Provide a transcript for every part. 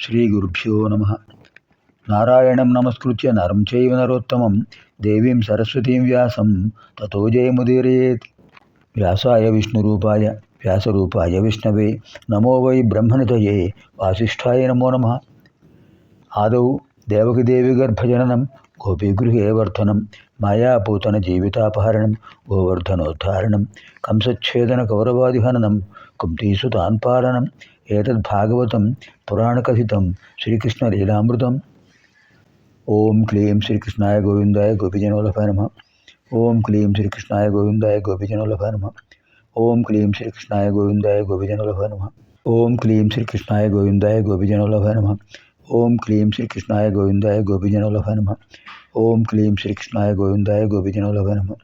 శ్రీ గురుభ్యో నమ. నారాయణం నమస్కృత్య నరం చైవ నరోత్తమం దేవీం సరస్వతీం వ్యాసం తతో జయముదీరయేత్. వ్యాసాయ విష్ణురూపాయ వ్యాసరూపాయ విష్ణవే నమో వై బ్రహ్మనితయే వాసిష్ఠాయ నమో నమ. ఆదౌ దేవకిదేవి గర్భజననం గోపీగృహే వర్ధనం మాయాపూతన జీవితాపహరణం గోవర్ధనోద్ధారణం కంసచ్ఛేదన కౌరవాదిహననం కుంతీసుతాన్పాలనం एतद्भागवतं पुराणकथितं श्रीकृष्णलीलामृतम्। ॐ क्लीं श्रीकृष्णाय गोविन्दाय गोपीजनोलभाय नमः। ॐ क्लीं श्रीकृष्णाय गोविन्दाय गोपीजनोलभ नमः। ॐ क्लीं श्रीकृष्णाय गोविन्दाय गोपीजनोलभ नमः। ॐ क्लीं श्रीकृष्णाय गोविन्दाय गोपीजनोलभाय नमः। ॐ क्लीं श्रीकृष्णाय गोविन्दाय गोपीजनोलभाय नमः। ॐ क्लीं श्रीकृष्णाय गोविन्दाय गोपीजनोलभ नमः।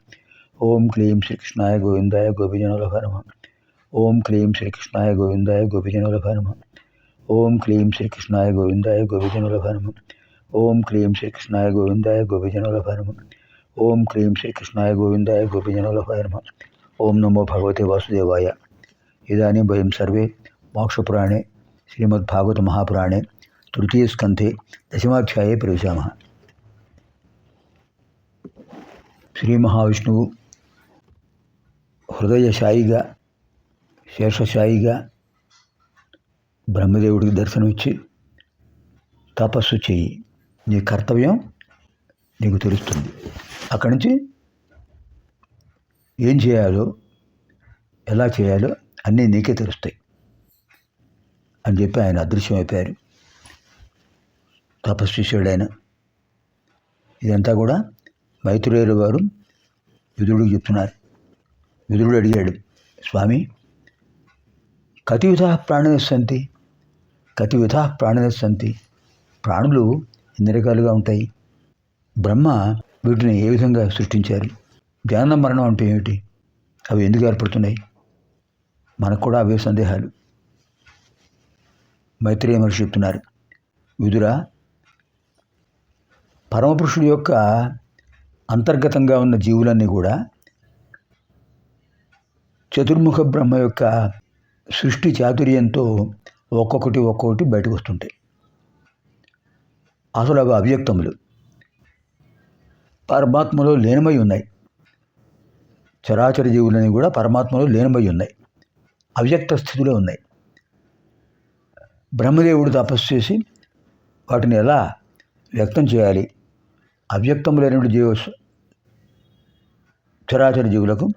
ॐ क्लीं श्रीकृष्णाय गोविन्दाय गोपीजनोलभ नमः। ओम क्लीं श्रीकृष्णा गोविंदय गोविंदाय नम ओम क्लीं श्री कृष्णाय गोविंदाय गोपीजनोलभा नम ओम क्लीं श्रीकृष्णा गोविंदय गोविंदाय नम ओम क्लीं श्रीकृष्णा गोविंदय गोविंदाय नम ओं नमो भगवते वासुदेवाय। इदानीं वयं सर्वे मोक्षपुराणे श्रीमद्भागवतमहापुराणे तृतीयस्कन्धे दशमाध्याये प्रविशामः। श्रीमहाविष्णुः हृदयशायिगा శేషశాయిగా బ్రహ్మదేవుడికి దర్శనమిచ్చి తపస్సు చేయి. నీ కర్తవ్యం నీకు తెలుస్తుంది. అక్కడి నుంచి ఏం చేయాలో ఎలా చేయాలో అన్నీ నీకే తెలుస్తాయి అని చెప్పి ఆయన అదృశ్యమైపోయారు. తపస్సు చేశాడు ఆయన. ఇదంతా కూడా మైత్రేయుల వారు విదురుడికి చెప్తున్నారు. విదురుడు అడిగాడు స్వామి కతి విధ ప్రాణినస్సంతి కతి విధ ప్రాణినస్సంతి ప్రాణులు ఎన్ని రకాలుగా ఉంటాయి. బ్రహ్మ వీటిని ఏ విధంగా సృష్టించారు? జ్ఞాన మరణం అంటే ఏమిటి? అవి ఎందుకు ఏర్పడుతున్నాయి? మనకు కూడా అవే సందేహాలు. మైత్రేయ మహర్షి చెప్తున్నారు. విదురా పరమపురుషుడి యొక్క అంతర్గతంగా ఉన్న జీవులన్నీ కూడా చతుర్ముఖ బ్రహ్మ యొక్క సృష్టి చాతుర్యంతో ఒక్కొక్కటి ఒక్కొక్కటి బయటకు వస్తుంటాయి. అసలు అవి అవ్యక్తములు. పరమాత్మలో లీనమై ఉన్నాయి. చరాచర జీవులని కూడా పరమాత్మలో లీనమై ఉన్నాయి. అవ్యక్త స్థితిలో ఉన్నాయి. బ్రహ్మదేవుడు తపస్సు చేసి వాటిని ఎలా వ్యక్తం చేయాలి? అవ్యక్తములైనటువంటి జీవ చరాచర జీవులకు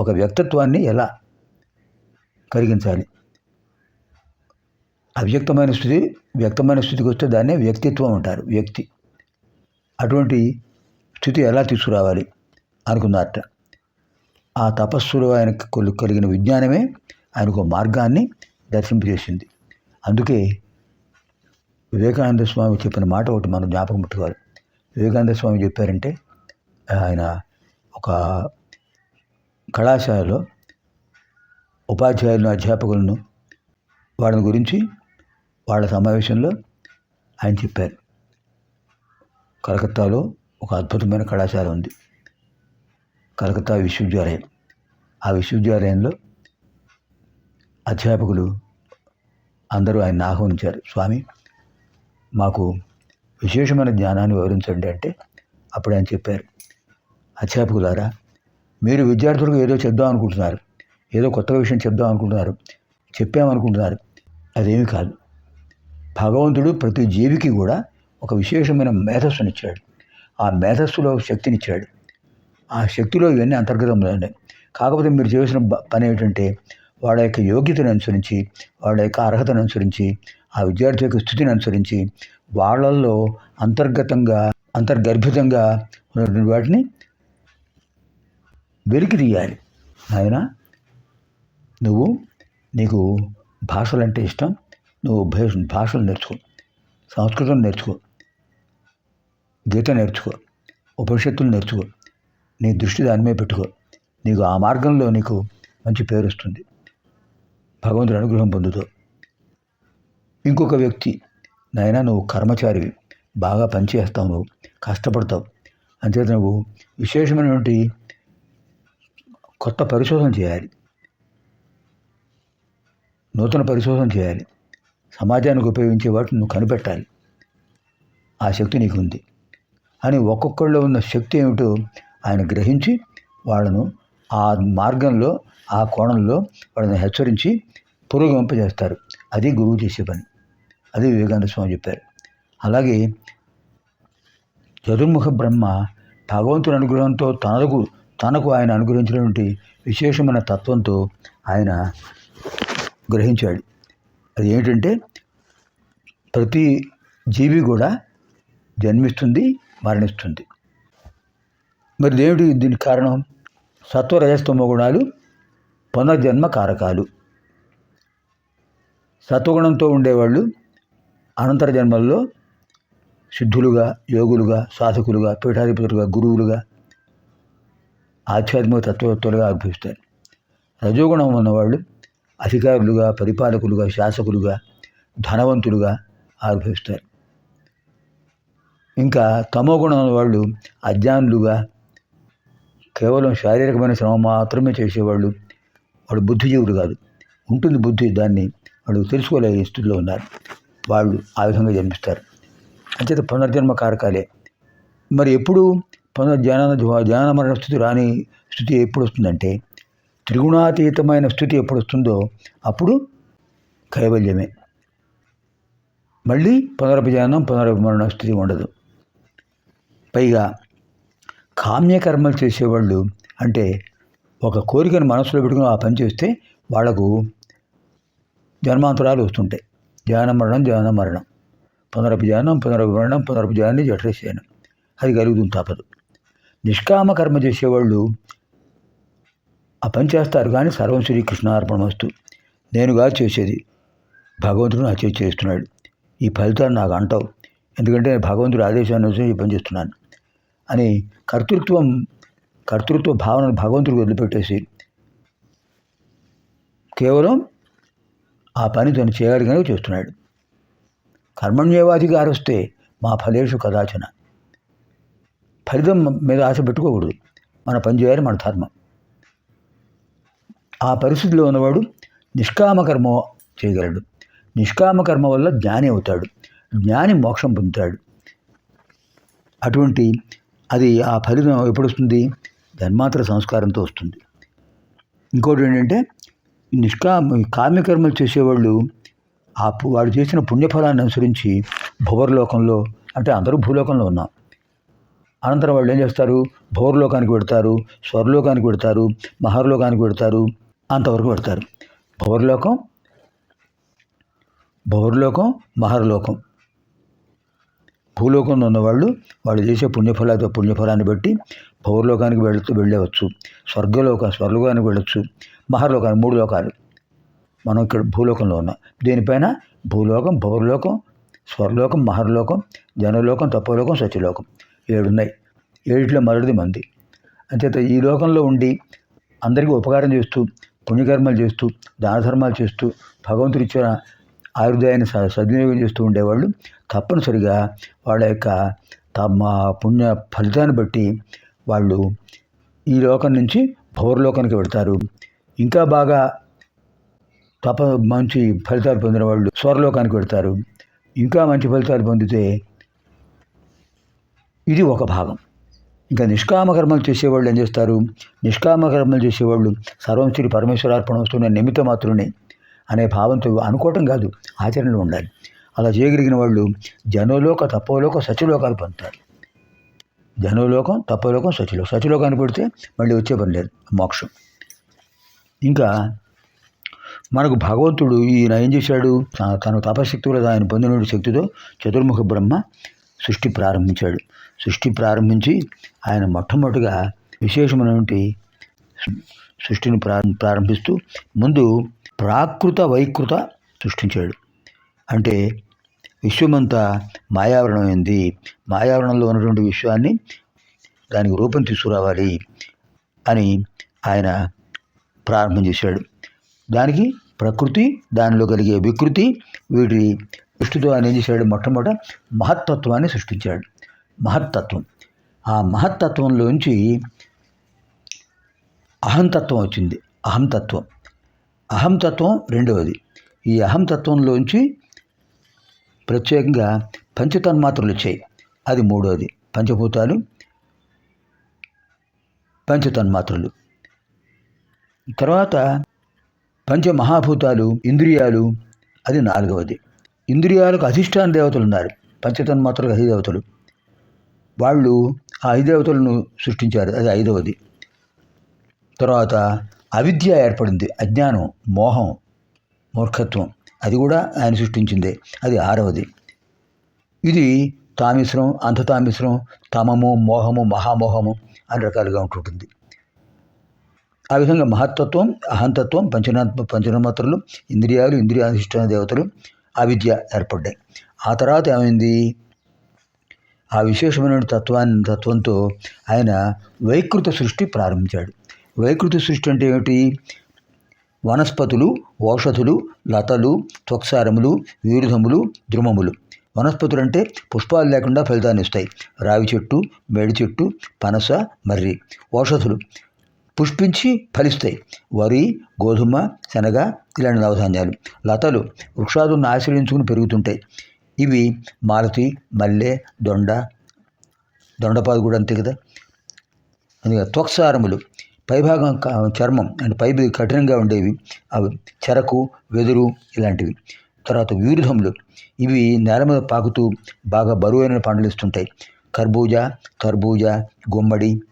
ఒక వ్యక్తిత్వాన్ని ఎలా కలిగించాలి. అవ్యక్తమైన స్థితి వ్యక్తమైన స్థితికి వస్తే దాన్నే వ్యక్తిత్వం అంటారు. వ్యక్తి. అటువంటి స్థితి ఎలా తీసుకురావాలి? అనుకున్నారట ఆ తపస్సులో ఆయన కలిగిన విజ్ఞానమే ఆయనకు ఒక మార్గాన్ని దర్శింపజేసింది. అందుకే వివేకానంద స్వామి చెప్పిన మాట ఒకటి మనం జ్ఞాపకం పెట్టుకోవాలి. వివేకానంద స్వామి చెప్పారంటే ఆయన ఒక కళాశాలలో ఉపాధ్యాయులను అధ్యాపకులను వాళ్ళని గురించి వాళ్ళ సమావేశంలో ఆయన చెప్పారు. కలకత్తాలో ఒక అద్భుతమైన కళాశాల ఉంది. కలకత్తా విశ్వవిద్యాలయం. ఆ విశ్వవిద్యాలయంలో అధ్యాపకులు అందరూ ఆయన ఆహ్వానించారు. స్వామి మాకు విశేషమైన జ్ఞానాన్ని వివరించండి అంటే అప్పుడు ఆయన చెప్పారు. అధ్యాపకులారా మీరు విద్యార్థులకు ఏదో చెప్దాం అనుకుంటున్నారు. ఏదో కొత్త విషయం చెప్దాం అనుకుంటున్నారు. చెప్పామనుకుంటున్నారు. అదేమీ కాదు. భగవంతుడు ప్రతి జీవికి కూడా ఒక విశేషమైన మేధస్సునిచ్చాడు. ఆ మేధస్సులో శక్తినిచ్చాడు. ఆ శక్తిలో ఇవన్నీ అంతర్గతంలో ఉన్నాయి. కాకపోతే మీరు చేసిన పని ఏమిటంటే వాళ్ళ యొక్క యోగ్యతను అనుసరించి వాళ్ళ యొక్క అర్హతను అనుసరించి ఆ విద్యార్థి యొక్క స్థితిని అనుసరించి వాళ్ళల్లో అంతర్గతంగా అంతర్గర్భితంగా ఉన్నటువంటి వాటిని వెలికి తీయాలి ఆయన నువ్వు నీకు భాషలంటే ఇష్టం. నువ్వు భాషలు నేర్చుకో. సంస్కృతం నేర్చుకో. గీత నేర్చుకో. ఉపనిషత్తులు నేర్చుకో. నీ దృష్టి దాని మీద పెట్టుకో. నీకు ఆ మార్గంలో నీకు మంచి పేరు వస్తుంది. భగవంతుడు అనుగ్రహం పొందుతావు ఇంకొక వ్యక్తి నాయన నువ్వు కర్మచారివి. బాగా పనిచేస్తావు నువ్వు. కష్టపడతావు. అంతేత నువ్వు విశేషమైనటువంటి కొత్త పరిశోధన చేయాలి. నూతన పరిశోధన చేయాలి. సమాజానికి ఉపయోగించే వాటిని నువ్వు కనిపెట్టాలి. ఆ శక్తి నీకు ఉంది అని ఒక్కొక్కళ్ళు ఉన్న శక్తి ఏమిటో ఆయన గ్రహించి వాళ్ళను ఆ మార్గంలో ఆ కోణంలో వాళ్ళని హెచ్చరించి పురోగమింపజేస్తారు. అది గురువు చేసే పని. అది వివేకానంద స్వామి చెప్పారు. అలాగే చతుర్ముఖ బ్రహ్మ భగవంతుని అనుగ్రహంతో తనకు తనకు ఆయన అనుగ్రహించినటువంటి విశేషమైన తత్వంతో ఆయన గ్రహించాడు. అది ఏంటంటే ప్రతి జీవి కూడా జన్మిస్తుంది మరణిస్తుంది. మరి దేవుడి దీనికి కారణం? సత్వరజస్తమ గుణాలు పునర్జన్మ కారకాలు. సత్వగుణంతో ఉండేవాళ్ళు అనంతర జన్మల్లో సిద్ధులుగా యోగులుగా సాధకులుగా పీఠాధిపతులుగా గురువులుగా ఆధ్యాత్మిక తత్వవేత్తలుగా అభ్యస్తారు రజోగుణం ఉన్నవాళ్ళు అధికారులుగా పరిపాలకులుగా శాసకులుగా ధనవంతులుగా ఆవిర్భవిస్తారు. ఇంకా తమో గుణం వాళ్ళు అజ్ఞానులుగా కేవలం శారీరకమైన శ్రమ మాత్రమే చేసేవాళ్ళు వాడు బుద్ధిజీవులు కాదు. ఉంటుంది బుద్ధి దాన్ని వాళ్ళు తెలుసుకోలేని స్థితిలో ఉన్నారు. వాళ్ళు ఆ విధంగా జన్మిస్తారు. అంచేత పునర్జన్మ కారకాలే. మరి ఎప్పుడు పునర్జన జ్ఞాన మరణ స్థితి రాని స్థితి ఎప్పుడు వస్తుందంటే త్రిగుణాతీతమైన స్థితి ఎప్పుడు వస్తుందో అప్పుడు కైవల్యమే. మళ్ళీ పునరభిజానం పునరభిమరణ స్థితి ఉండదు. పైగా కామ్యకర్మలు చేసేవాళ్ళు అంటే ఒక కోరికను మనసులో పెట్టుకుని ఆ పని చేస్తే వాళ్ళకు జన్మాంతరాలు వస్తుంటాయి. ధ్యాన మరణం ధ్యాన మరణం. పునరభిజానం పునరభిమరణం పునరభిజాన్ని జఠరేసేయనం అది కలుగుతుంది తప్పదు. నిష్కామ కర్మ చేసేవాళ్ళు ఆ పని చేస్తారు కానీ సర్వం శ్రీకృష్ణ అర్పణమస్తు నేనుగా చేసేది. భగవంతుడు నా చేసి చేస్తున్నాడు. ఈ ఫలితాన్ని నాకు అంటావు. ఎందుకంటే భగవంతుడి ఆదేశాన్ని అనుసరించి ఈ పని చేస్తున్నాను అని కర్తృత్వం కర్తృత్వ భావనను భగవంతుడికి వదిలిపెట్టేసి కేవలం ఆ పని తను చేయాలి కనుక చేస్తున్నాడు. కర్మణ్యవాదిగా వస్తే మా ఫలేషు కదాచన. ఫలితం మీద ఆశ పెట్టుకోకూడదు. మన పని చేయాలి మన ధర్మం. ఆ పరిస్థితిలో ఉన్నవాడు నిష్కామకర్మ చేయగలడు. నిష్కామకర్మ వల్ల జ్ఞాని అవుతాడు. జ్ఞాని మోక్షం పొందుతాడు. అటువంటి అది ఆ ఫలితం ఎప్పుడు వస్తుంది జన్మాంతర సంస్కారంతో వస్తుంది. ఇంకోటి ఏంటంటే నిష్కామ కామ్యకర్మలు చేసేవాళ్ళు ఆ వాడు చేసిన పుణ్యఫలాన్ని అనుసరించి భువర్లోకంలో అంటే అందరూ భూలోకంలో ఉన్నాం. అనంతరం వాళ్ళు ఏం చేస్తారు? భౌర్లోకానికి పెడతారు స్వర్లోకానికి పెడతారు మహర్లోకానికి పెడతారు అంతవరకు పెడతారు. భౌర్లోకం భౌర్లోకం మహర్లోకం. భూలోకంలో ఉన్నవాళ్ళు వాళ్ళు చేసే పుణ్యఫలాతో పుణ్యఫలాన్ని బట్టి భౌర్లోకానికి వెళుతూ వెళ్ళవచ్చు. స్వర్గలోక స్వర్గలోకానికి వెళ్ళొచ్చు. మహర్లోకానికి మూడు లోకాలు మనం ఇక్కడ భూలోకంలో ఉన్నాం. దీనిపైన? భూలోకం భౌర్లోకం స్వర్లోకం మహర్లోకం జనలోకం తపోలోకం సత్యలోకం. ఏడున్నాయి. ఏడిట్లో మొదటిది మంది. అంతేత ఈ లోకంలో ఉండి అందరికీ ఉపకారం చేస్తూ పుణ్యకర్మలు చేస్తూ దానధర్మాలు చేస్తూ భగవంతుడు ఇచ్చిన ఆయుర్దాయాన్ని స సద్వినియోగం చేస్తూ ఉండేవాళ్ళు. తప్పనిసరిగా వాళ్ళ యొక్క తమ పుణ్య ఫలితాన్ని బట్టి వాళ్ళు ఈ లోకం నుంచి భౌరలోకానికి వెళ్తారు. ఇంకా బాగా తప మంచి ఫలితాలు పొందిన వాళ్ళు స్వర్లోకానికి వెళ్తారు. ఇంకా మంచి ఫలితాలు పొందితే ఇది ఒక భాగం. ఇంకా నిష్కామకర్మలు చేసేవాళ్ళు ఏం చేస్తారు? నిష్కామకర్మలు చేసేవాళ్ళు సర్వం శ్రీ పరమేశ్వరార్పణ వస్తున్న నిమిత్త మాత్రమే అనే భావంతో అనుకోవటం కాదు ఆచరణలో ఉండాలి. అలా చేయగలిగిన వాళ్ళు జనలోక తపోలోక సచిలోకాలు పొందుతారు. జనలోకం తపోలోకం సత్యలోకం సచిలోకాన్ని పెడితే మళ్ళీ వచ్చే పని లేదు మోక్షం. ఇంకా మనకు భగవంతుడు ఈయన ఏం చేశాడు? తన తపశక్తి వల్ల ఆయన పొందిన శక్తితో చతుర్ముఖ బ్రహ్మ సృష్టి ప్రారంభించాడు. సృష్టి ప్రారంభించి ఆయన మొట్టమొదటిగా విశేషమైనటువంటి సృష్టిని ప్రారం ప్రారంభిస్తూ ముందు ప్రాకృత వైకృత సృష్టించాడు. అంటే విశ్వమంతా మాయావరణమైంది మాయావరణంలో ఉన్నటువంటి విశ్వాన్ని దానికి రూపం తీసుకురావాలి అని ఆయన ప్రారంభం చేశాడు. దానికి ప్రకృతి దానిలో కలిగే వికృతి వీటి దృష్టితో ఆయన ఏం చేశాడు? మొట్టమొదట మహత్తత్వాన్ని సృష్టించాడు. మహత్తత్వం. ఆ మహత్తత్వంలోంచి అహంతత్వం వచ్చింది. అహంతత్వం. అహంతత్వం రెండవది. ఈ అహంతత్వంలోంచి ప్రత్యేకంగా పంచతన్మాత్రలు వచ్చాయి. అది మూడవది. పంచభూతాలు పంచతన్మాత్రలు. తర్వాత పంచమహాభూతాలు ఇంద్రియాలు అది నాలుగవది. ఇంద్రియాలకు అధిష్టాన దేవతలు ఉన్నారు. పంచతన్మాత్రలకు అధిదేవతలు. వాళ్ళు ఆ ఐదేవతలను సృష్టించారు. అది ఐదవది. తర్వాత అవిద్య ఏర్పడింది. అజ్ఞానం మోహం మూర్ఖత్వం. అది కూడా ఆయన సృష్టించిందే. అది ఆరవది. ఇది తామిశ్రం అంధతామిశ్రం తమము మోహము మహామోహము అని రకాలుగా ఉంటుంటుంది. ఆ విధంగా మహత్తత్వం అహంతత్వం పంచనాత్మ పంచనమాత్రలు ఇంద్రియాలు ఇంద్రియాధిష్టాన దేవతలు అవిద్య ఏర్పడ్డాయి. ఆ తర్వాత ఏమైంది? ఆ విశేషమైన తత్వాన్ని తత్వంతో ఆయన వైకృత సృష్టి ప్రారంభించాడు. వైకృత సృష్టి అంటే ఏమిటి? వనస్పతులు ఔషధులు లతలు త్వక్సారములు వీరుధములు ద్రుమములు. వనస్పతులు అంటే పుష్పాలు లేకుండా ఫలితాన్ని ఇస్తాయి. రావి చెట్టు మేడి చెట్టు పనస మర్రి. ఔషధులు పుష్పించి ఫలిస్తాయి. వరి గోధుమ శనగ ఇలాంటి నవధాన్యాలు. లతలు వృక్షాదులను ఆశ్రయించుకుని పెరుగుతుంటాయి. ఇవి మారుతి మల్లె దొండ దొండపాదు కూడా అంతే కదా? అందుకే త్వక్సారములు పైభాగం చర్మం అంటే పై కఠినంగా ఉండేవి. అవి చెరకు వెదురు ఇలాంటివి. తర్వాత వీరుధములు ఇవి నేల మీద పాకుతూ బాగా బరువైన పండ్లు ఇస్తుంటాయి. కర్బూజా తర్బూజా గుమ్మడి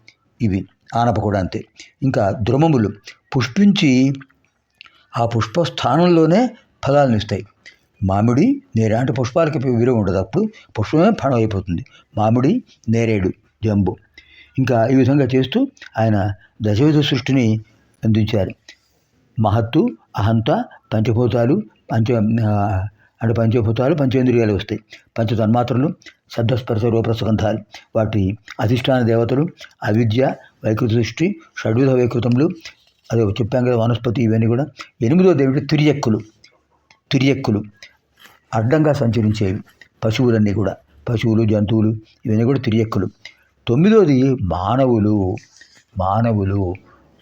ఇవి ఆనప కూడా అంతే. ఇంకా ద్రుమములు. పుష్పించి ఆ పుష్ప స్థానంలోనే ఫలాలను ఇస్తాయి. మామిడి నేరేడు అంటే పుష్పాలకి విలువ ఉండదు అప్పుడు పుష్పమే ఫలం అయిపోతుంది. మామిడి నేరేడు జంబు. ఇంకా ఈ విధంగా చేస్తూ ఆయన దశవిధ సృష్టిని అందించారు. మహత్తు అహంత పంచభూతాలు పంచ అంటే పంచభూతాలు పంచేంద్రియాలు వస్తాయి. పంచ తన్మాత్రలు శబ్దస్పర్శ రూపరసగంధాలు వాటి అధిష్టాన దేవతలు అవిద్య వైకృత సృష్టి షడ్విధ వైకృతములు అదే చెప్పాం కదా వనస్పతి ఇవన్నీ కూడా ఎనిమిదో దేవుడు తిరియక్కులు. తిరియక్కులు. అడ్డంగా సంచరించేవి పశువులన్నీ కూడా. పశువులు జంతువులు ఇవన్నీ కూడా తిరియక్కులు తొమ్మిదోది మానవులు. మానవులు.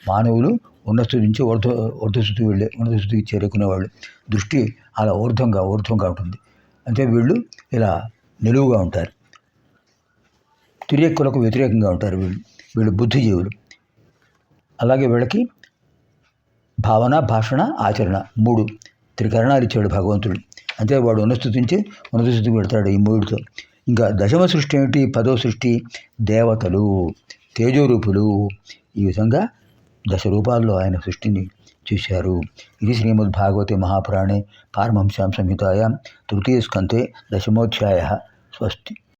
మానవులు ఉన్నస్థితి నుంచి ఊర్ధ ఊర్ధస్థితికి వెళ్ళే ఉన్నతస్థితికి చేరుకునేవాళ్ళు. దృష్టి అలా ఊర్ధ్వంగా ఊర్ధ్వంగా ఉంటుంది. అంటే వీళ్ళు ఇలా నిలువుగా ఉంటారు. తిరియక్కులకు వ్యతిరేకంగా ఉంటారు వీళ్ళు. వీళ్ళు బుద్ధిజీవులు. అలాగే వీళ్ళకి భావన భాషణ ఆచరణ మూడు. త్రికరణాలు ఇచ్చాడు భగవంతుడు. అంతే వాడు ఉన్న ఉన్నతస్థుతికి స్థితికి పెడతాడు ఈ మూడితో. ఇంకా దశమ సృష్టి ఏమిటి? పదో సృష్టి దేవతలు తేజోరూపులు. ఈ విధంగా దశ రూపాల్లో ఆయన సృష్టిని చూశారు. ఇది శ్రీమద్ భాగవతే మహాపురాణే పారమహంస్యాం సంహితాయాం తృతీయ స్కంతే దశమోధ్యాయ స్వస్తి.